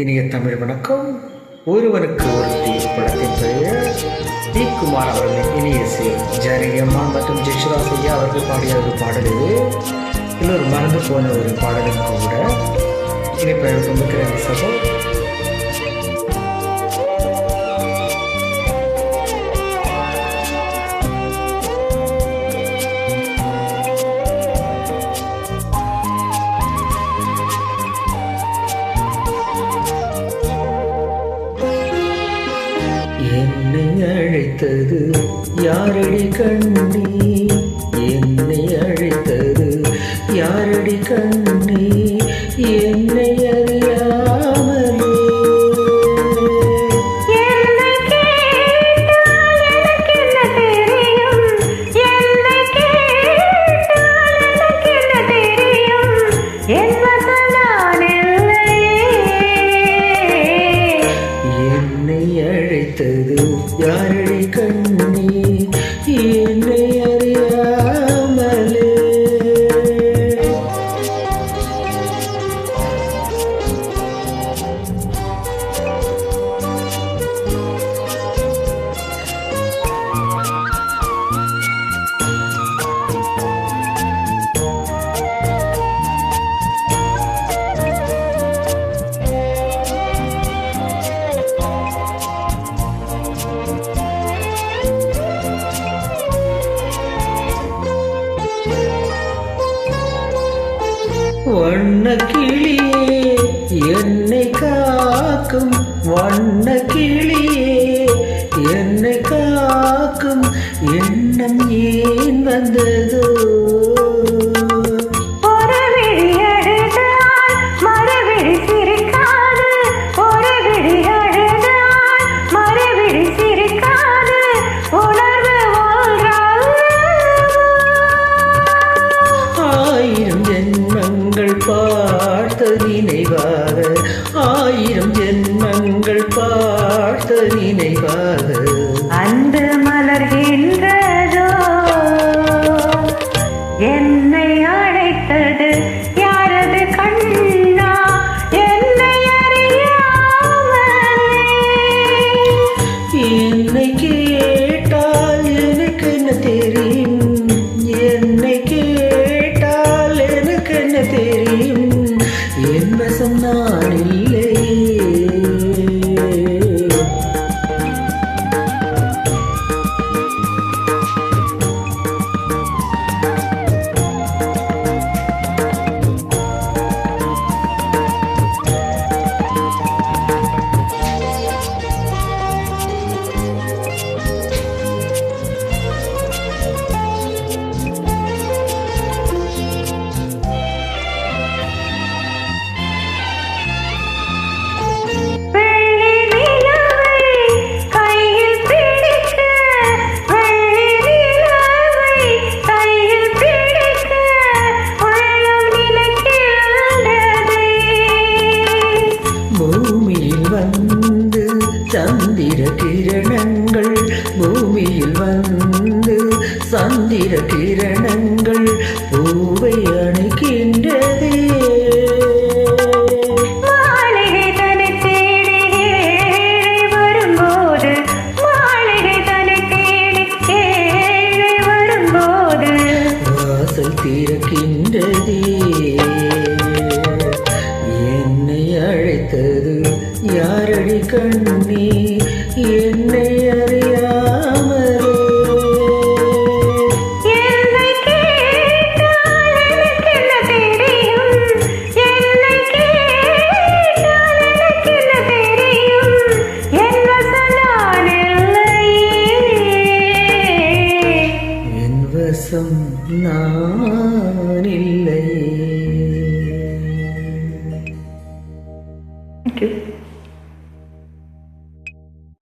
இனிய தமிழ் வணக்கம். ஒருவனுக்கு ஒருத்தி படத்தின் பெயர் டி குமார் அவர்களின் இனிய இசையில் ஜானகி மற்றும் ஜெஷ்ரா ஐயா அவர்கள் பாடிய ஒரு பாடல் இது. ஒரு மறந்து போன ஒரு பாடலும் கூட இனிப்பெயர் கொண்டிருக்கிற சகோ அழைத்தது? யாரடி கண்ணி? என்னை அழைத்தது? யாரடி கண்ணி? என்னை அறியாமலே. என்னை அழைத்தது? யாரடி கண்ணி வண்ண கிளியே என்னை காக்கும் வண்ண கிளியே என்னை காக்கும் எண்ணம் ஏன் வந்ததோ? பார்த்த நினைவாக. அன்று மலர்கின்றதோ? என்னை அழைத்தது யாரது கண்ணா? என்னை என்னை கேட்டால் எனக்கு என்ன தெரியும்? என்னை கேட்டால் எனக்கு என்ன தெரியும்? என் வசம் நான் கிரணங்கள் பூமியில் வந்து சந்திர கிரணங்கள் பூவை வாசல் திறக்கின்றதே. என்னை அழைத்தது யாரடி கண்ணி? என்னை